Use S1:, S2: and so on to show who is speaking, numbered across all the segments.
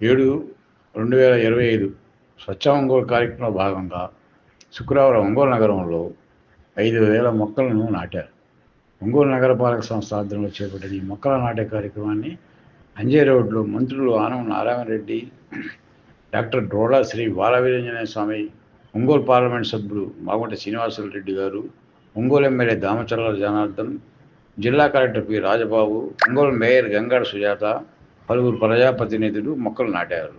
S1: ఏడు రెండు వేల ఇరవై ఐదు స్వచ్ఛ ఒంగోలు కార్యక్రమంలో భాగంగా శుక్రవారం ఒంగోలు నగరంలో ఐదు వేల మొక్కలను నాటారు. ఒంగోలు నగరపాలక సంస్థ ఆధ్వర్యంలో చేపట్టిన ఈ మొక్కల నాటే కార్యక్రమాన్ని అంజయ్ రోడ్లో మంత్రులు ఆనం నారాయణ రెడ్డి డాక్టర్ డోడా శ్రీ బాలవీరంజనేయ స్వామి ఒంగోలు పార్లమెంట్ సభ్యులు మాగుంట శ్రీనివాసులు రెడ్డి గారు ఒంగోలు ఎమ్మెల్యే దామచర్ల జనార్దన్ జిల్లా collector P Rajababu Ongole mayor Gangada Sujatha పలువురు ప్రజాప్రతినిధులు మొక్కలు నాటారు.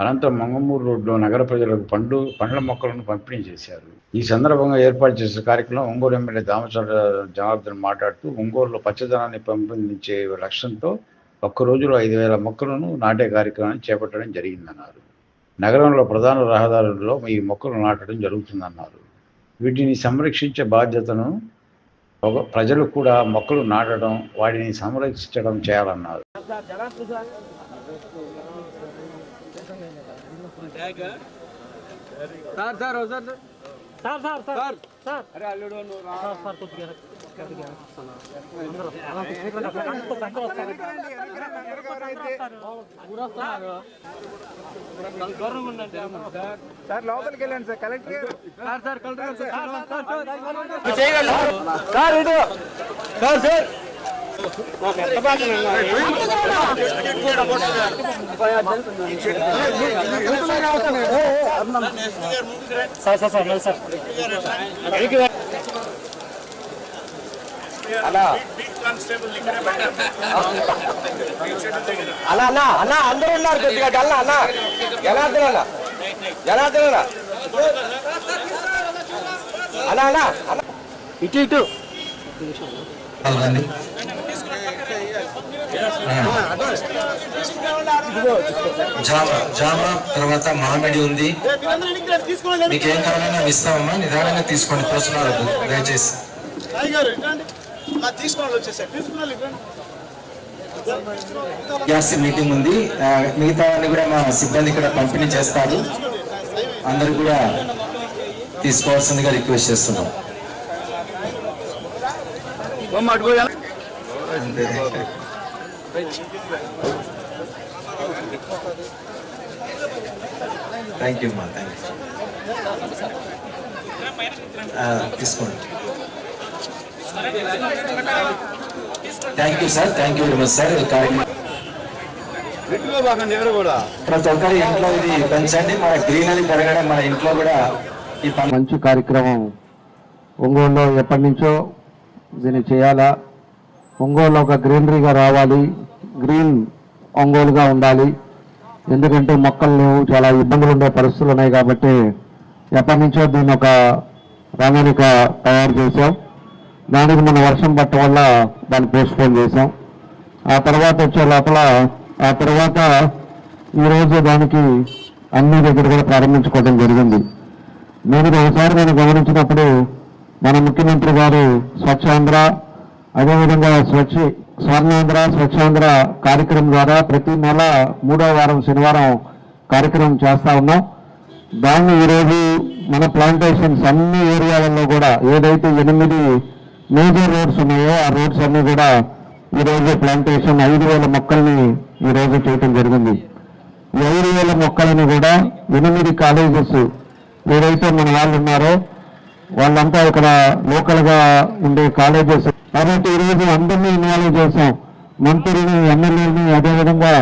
S1: అనంతరం మంగమూరు రోడ్లో నగర ప్రజలకు పండు పండ్ల మొక్కలను పంపిణీ చేశారు. ఈ సందర్భంగా ఏర్పాటు చేసిన కార్యక్రమం ఒంగోలు ఎమ్మెల్యే దామచంద్ర జనార్దన్ మాట్లాడుతూ ఒంగోలులో పచ్చదనాన్ని పెంపొందించే లక్ష్యంతో ఒక్క రోజులో ఐదు వేల మొక్కలను నాటే కార్యక్రమాన్ని చేపట్టడం జరిగిందన్నారు. నగరంలో ప్రధాన రహదారుల్లో ఈ మొక్కలు నాటడం జరుగుతుందన్నారు. వీటిని సంరక్షించే బాధ్యతను ప్రజలు కూడా మొక్కలు నాటడం వాటిని సంరక్షించడం చేయాలన్నారు
S2: సార్ సార్ ఒకసారి
S3: sir sir sir
S2: sir
S3: sir
S2: అరే అల్లుడు రా.
S3: సార్ సార్ కొద్దిగా కొద్దిగా అందరూ అలా వెనక్కి వస్తారు. అందరూ వస్తారు. ఊరు వస్తున్నారు. దూరంగా ఉండండి.
S2: సార్ లోపలికి వెళ్ళండి sir collector sir sir collector sir
S3: sir, sir, sir,
S2: sir ఇటు sir sir
S3: sir sir sir లేదు సార్
S2: అలా అలా అన్న అన్నా అందరూ ఉన్నారు కొద్దిగా అన్న. అన్నా జనార్దన్ అన్న? జనార్దన్ అన్న? అలా అలా అన్న. ఇటు ఇటు.
S4: జామ జామ తర్వాత మామిడి ఉంది. మీకు ఏం కావాలన్నా ఇస్తామమ్మా. నిదానంగా తీసుకోండి. పోస్తున్నారు దయచేసి.
S5: తీసుకోవాలి వచ్చేసారు. తీసుకున్నాను
S4: గ్యాస్ మీటింగ్ ఉంది. మిగతా అన్ని కూడా మా సిబ్బంది ఇక్కడ పంపిణీ చేస్తారు. అందరూ కూడా తీసుకోవాల్సిందిగా రిక్వెస్ట్ చేస్తున్నాం. థ్యాంక్ యూ అమ్మా థ్యాంక్ యూ తీసుకోండి. Thank you sir thank you very much sir ప్రతి ఒక్కరి ఇంట్లో ఇది పెంచండి మన గ్రీనరీ పెరగడం మన ఇంట్లో కూడా ఈ
S6: మంచి కార్యక్రమం. ఒంగోలులో ఎప్పటి నుంచో దీన్ని చేయాలా? ఒంగోలులో ఒక గ్రీనరీగా రావాలి. గ్రీన్ ఒంగోలుగా ఉండాలి. ఎందుకంటే మొక్కలు లేవు చాలా ఇబ్బందులు ఉండే పరిస్థితులు ఉన్నాయి కాబట్టి ఎప్పటి నుంచో దీన్ని ఒక ప్రణాళిక తయారు చేశాం. దానికి మన వర్షం పట్ట వల్ల దాన్ని పోస్ట్పోన్ చేశాం. ఆ తర్వాత వచ్చే లోపల ఆ తర్వాత ఈరోజు దానికి అన్ని దగ్గర కూడా ప్రారంభించుకోవడం జరిగింది. నేను ఒకసారి నేను గమనించినప్పుడు మన ముఖ్యమంత్రి గారు స్వచ్ఛాంధ్ర అదేవిధంగా స్వచ్ఛ స్వర్ణాంధ్ర స్వచ్ఛాంధ్ర కార్యక్రమం ద్వారా ప్రతి నెల మూడో వారం శనివారం కార్యక్రమం చేస్తా ఉన్నాం. దాన్ని ఈరోజు మన ప్లాంటేషన్స్ అన్ని ఏరియాలలో కూడా ఏదైతే ఎనిమిది మేజర్ రోడ్స్ ఉన్నాయో ఆ రోడ్స్ అన్ని కూడా ఈరోజు ప్లాంటేషన్ ఐదు వేల మొక్కల్ని ఈరోజు చేయటం జరిగింది. ఈ ఐదు వేల మొక్కలను కూడా ఎనిమిది కాలేజెస్ ఏదైతే మన వాళ్ళు ఉన్నారో వాళ్ళంతా ఇక్కడ లోకల్గా ఉండే కాలేజెస్ కాబట్టి ఈరోజు అందరినీ ఇన్వాల్వ్ చేశాం. మంత్రిని ఎమ్మెల్యేని అదేవిధంగా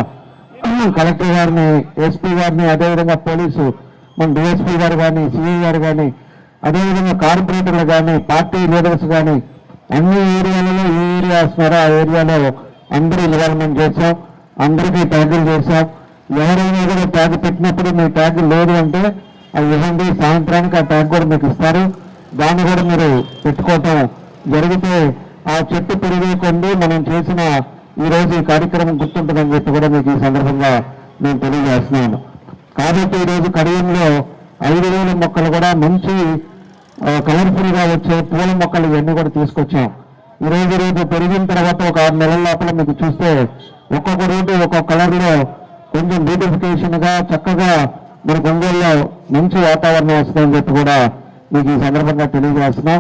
S6: కలెక్టర్ గారిని ఎస్పీ గారిని అదేవిధంగా పోలీసు మన డిఎస్పీ గారు కానీ సిఐ గారు కానీ అదేవిధంగా కార్పొరేటర్లు కానీ పార్టీ లీడర్స్ కానీ అన్ని ఏరియాలలో ఏ ఏరియా వస్తారో ఆ ఏరియాలో అందరూ ఇన్వాల్వ్మెంట్ చేశాం అందరికీ ట్యాగులు చేస్తాం ఎవరైనా కూడా ట్యాగ్ పెట్టినప్పుడు మీ ట్యాగ్ లేదు అంటే అది ఇవ్వండి సాయంత్రానికి ఆ ట్యాగ్ కూడా మీకు ఇస్తారు. దాన్ని కూడా మీరు పెట్టుకోవటం జరిగితే ఆ చెట్టు పెరిగే కొంది మనం చేసిన ఈరోజు ఈ కార్యక్రమం గుర్తుంటుందని చెప్పి కూడా మీకు ఈ సందర్భంగా నేను తెలియజేస్తున్నాను. కాబట్టి ఈ రోజు కడియంలో ఐదు వేల మొక్కలు కూడా మంచి కలర్ఫుల్గా వచ్చే పూల మొక్కలు ఇవన్నీ కూడా తీసుకొచ్చాం. ఈ రోజు రేపు పెరిగిన తర్వాత ఒక ఆరు నెలల లోపల మీకు చూస్తే ఒక్కొక్క రోడ్డు ఒక్కొక్క కలర్లో కొంచెం బ్యూటిఫికేషన్గా చక్కగా మన ఒంగోలులో మంచి వాతావరణం వస్తుందని చెప్పి కూడా మీకు ఈ సందర్భంగా తెలియజేస్తున్నాం.